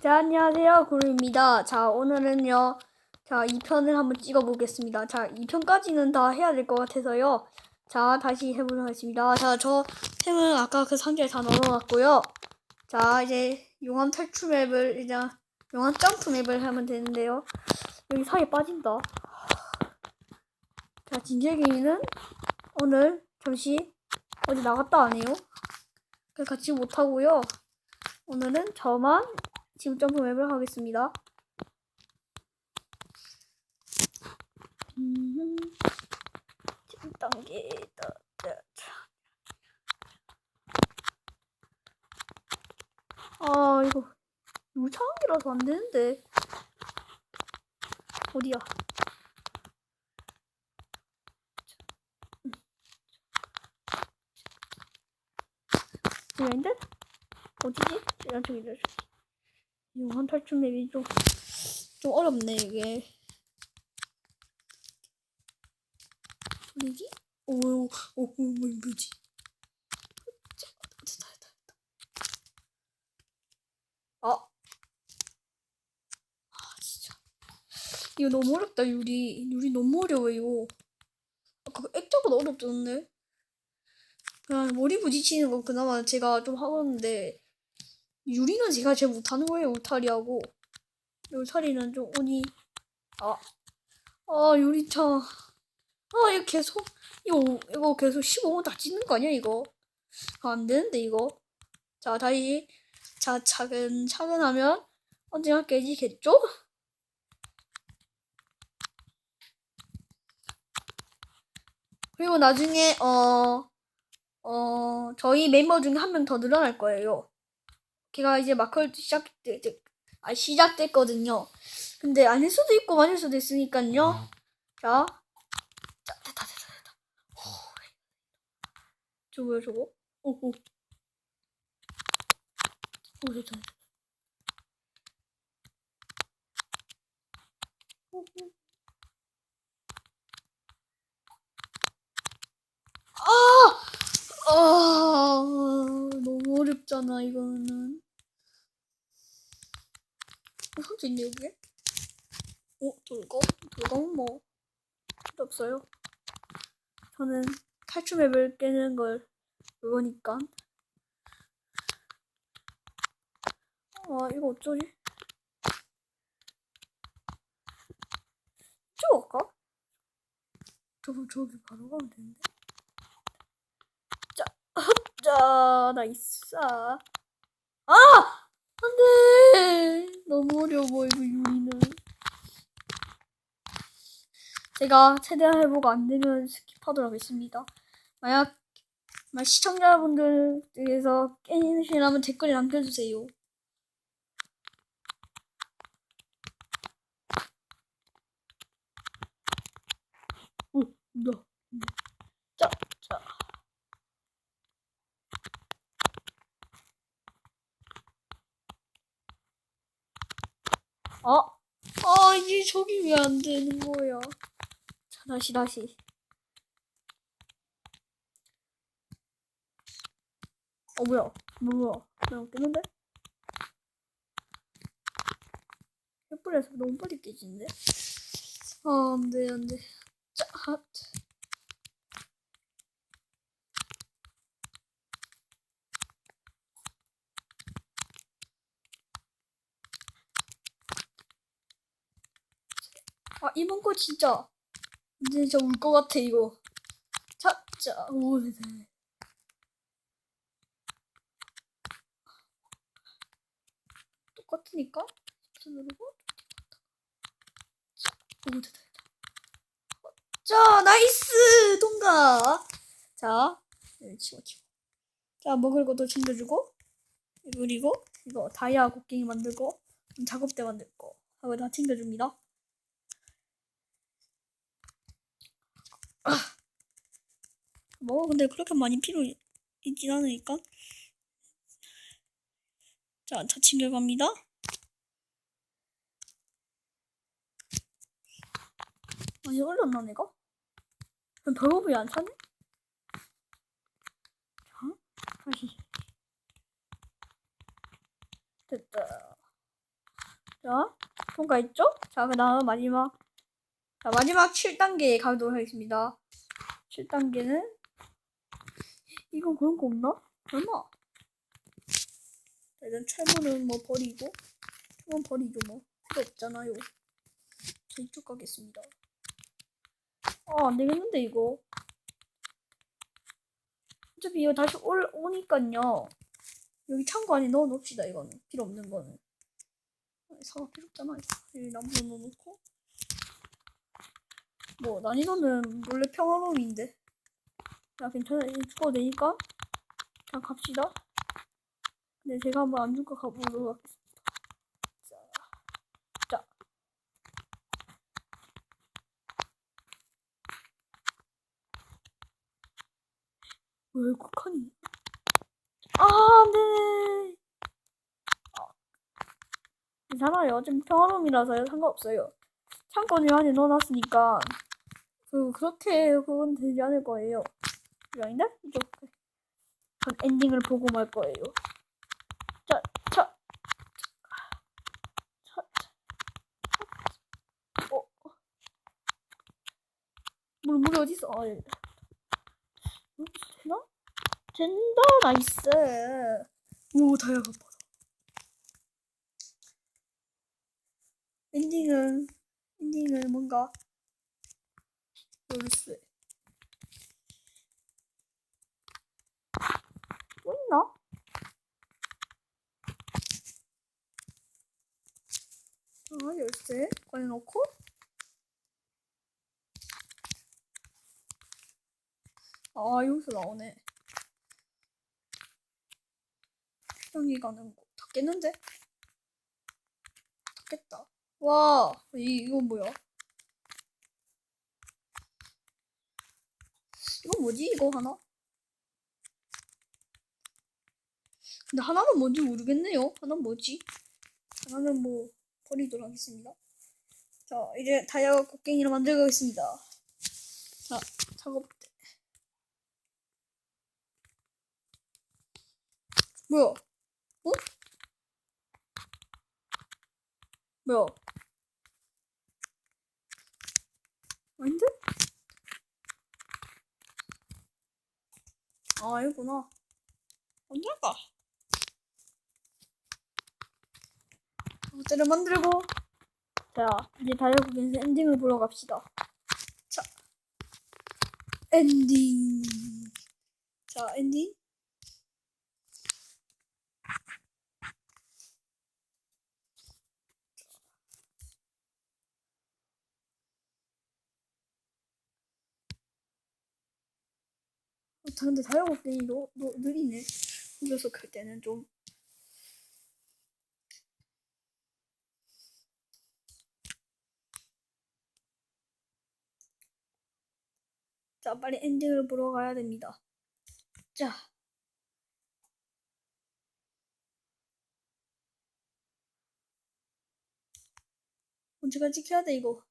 자, 안녕하세요. 구루입니다. 자, 오늘은요. 자, 2편을 한번 찍어보겠습니다. 자, 2편까지는 다 해야 될 것 같아서요. 자, 다시 해보도록 하겠습니다. 자, 저 템은 아까 그 상자에 다 넣어놨고요. 자, 이제 용암 탈출 맵을, 이제 용암 점프 맵을 하면 되는데요. 여기 사이에 빠진다. 자, 진재경이는 오늘 잠시 어디 나갔다 안 해요. 같이 못하고요. 오늘은 저만 지금 점프 맵을 하겠습니다. 음, 1단계다. 아, 이거 물창이라서 안 되는데. 어디야? 이런데? 어디지? 이런 쪽이래. 용한 탈출 맵이 좀, 좀 어렵네, 이게. 돌리기? 오, 오, 오, 오, 뭐, 뭐지? 됐다. 아. 아, 진짜. 이거 너무 어렵다, 유리. 유리 너무 어려워요. 아까 그 액자보다 어렵던데? 그냥 머리 부딪히는 건 그나마 제가 좀 하겠는데, 유리는 제가 제일 못하는 거예요, 울타리하고. 울타리는 좀 운이, 아, 아, 유리차. 아, 이거 계속, 이거, 이거 계속 15분 다 찍는 거 아니야, 이거? 아, 안 되는데, 이거. 자, 다시, 자, 차근 차근 하면 언젠가 깨지겠죠? 그리고 나중에, 어, 어, 저희 멤버 중에 한 명 더 늘어날 거예요. 걔가 이제 마크 시작돼, 아, 시작됐거든요. 근데 아닐 수도 있고 맞을 수도 있으니까요. 자, 자, 됐다, 됐다, 됐다. 오, 저 뭐야, 저거? 오, 오. 오, 됐다, 됐다. 오, 오. 아! 아, 어렵잖아, 이거는. 어, 상자 있네, 여기에? 어, 돌검? 돌검은 뭐, 필요 없어요. 저는 탈출 맵을 깨는 걸 그거니까. 아, 이거 어쩌지? 이쪽 갈까? 저거, 저기 바로 가면 되는데. 자, 자, 나이스. 아! 안 돼! 너무 어려워, 이거 유리는. 제가 최대한 해보고 안 되면 스킵하도록 하겠습니다. 만약, 만약 시청자분들 중에서 깨시라면 댓글에 남겨주세요. 오, 나. 자, 자. 어? 아, 이게 저기 왜 안 되는 거야? 자, 다시, 다시. 어, 뭐야? 뭐, 뭐야? 나안 깨는데? 햇불에서 너무 빨리 깨지는데? 아, 안 돼, 안 돼. 자, 핫. 아, 이번 거 진짜. 진짜 울 것 같아, 이거. 자, 자, 오, 네, 네. 똑같으니까. 자, 누르고. 자, 오, 됐다, 됐다. 자, 나이스! 통과! 자, 네, 치워, 치워. 자, 먹을 것도 챙겨주고. 그리고, 이거 다이아 곡괭이 만들고, 작업대 만들고, 하고 다 챙겨줍니다. 뭐 근데 그렇게 많이 필요 있- 있진 않으니까 자, 다 챙겨갑니다 아니 올렸나 내가? 별거 왜안 차네? 자, 다시 됐다 자, 통과했죠? 자, 그 다음 마지막. 자, 마지막 7단계 가도록 하겠습니다. 7단계는, 이건 그런 거 없나? 자, 일단 철문은 뭐 버리고, 철문 버리죠, 뭐. 필요 없잖아요. 자, 이쪽 가겠습니다. 아, 안 되겠는데, 이거. 어차피 이거 다시 올, 오니깐요. 여기 창고 안에 넣어 놓읍시다, 이거는. 필요 없는 거는. 사과 필요 없잖아. 여기 나무 넣어놓고. 뭐, 난이도는 원래 평화로움인데. 야, 괜찮아. 이제 죽어도 되니까. 자, 갑시다. 근데 제가 한번 안 죽고 가보도록 하겠습니다. 자, 자. 왜 국한이? 아, 안 되네. 괜찮아요. 어차피 평화로움이라서요. 상관없어요. 창고를 안에 넣어놨으니까 그 그렇게 그건 되지 않을 거예요. 아닌데? 이쪽. 전 엔딩을 보고 말 거예요. 자, 자, 자, 자, 자. 어, 물 물이 어디 있어? 아, 여기. 여기 되나? 된다, 나이스. 오, 다이아가 봐. 엔딩은 엔딩은 뭔가 열쇠 또 있나? 아 열쇠 꺼내놓고 아 여기서 나오네 여기 가는 거 닫겠는데? 닫겠다 와, 이, 이건 뭐야? 이건 뭐지? 이거 하나? 근데 하나는 뭔지 모르겠네요. 하나는 뭐지? 하나는 뭐, 버리도록 하겠습니다. 자, 이제 다이아 곡괭이를 만들어 가겠습니다. 자, 작업대. 뭐야? 어? 뭐야? 아닌데? 아, 이구나. 언제까? 모델을 만들고, 자, 이제 다이어국에서 엔딩을 보러 갑시다. 자, 엔딩. 자, 엔딩. 근데 다이어국이 너, 너, 느리네. 녀석 할 때는 좀. 자, 빨리 엔딩을 보러 가야 됩니다. 자. 언제가 지켜야 돼, 이거.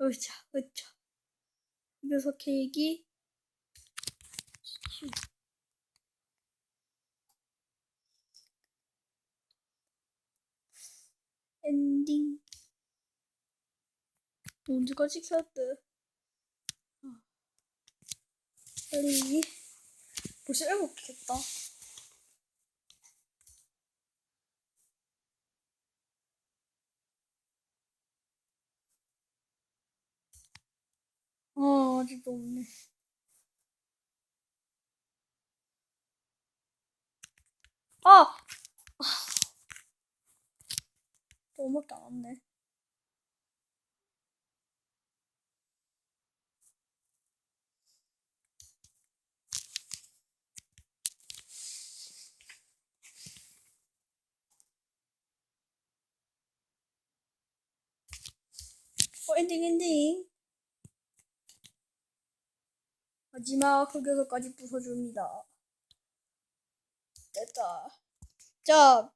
으차, 으차. 녀석 케이크. 엔딩. 언제까지 돼? 어. 빨리. 벌써 일곱 개겠다. 아, 아직도 없네. 아! 너무밖에 안 왔네. 어, 엔딩, 엔딩. 마지막 흑여서까지 부숴줍니다. 됐다. 자,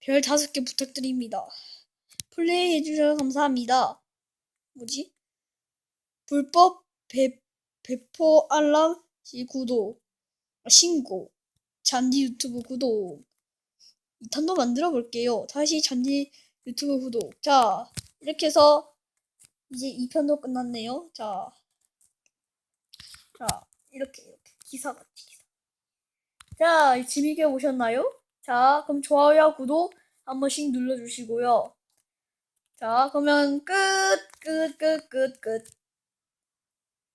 별 다섯 개 부탁드립니다. 플레이 해주셔서 감사합니다. 뭐지? 불법 배, 배포 알람 시 구독, 아, 신고, 잔디 유튜브 구독. 2탄도 만들어 볼게요. 다시 잔디 유튜브 구독. 자, 이렇게 해서 이제 2편도 끝났네요. 자, 자, 이렇게, 이렇게. 기사 같이, 기사. 자, 재밌게 보셨나요? 자, 그럼 좋아요와 구독 한 번씩 눌러주시고요. 자, 그러면 끝, 끝, 끝, 끝, 끝.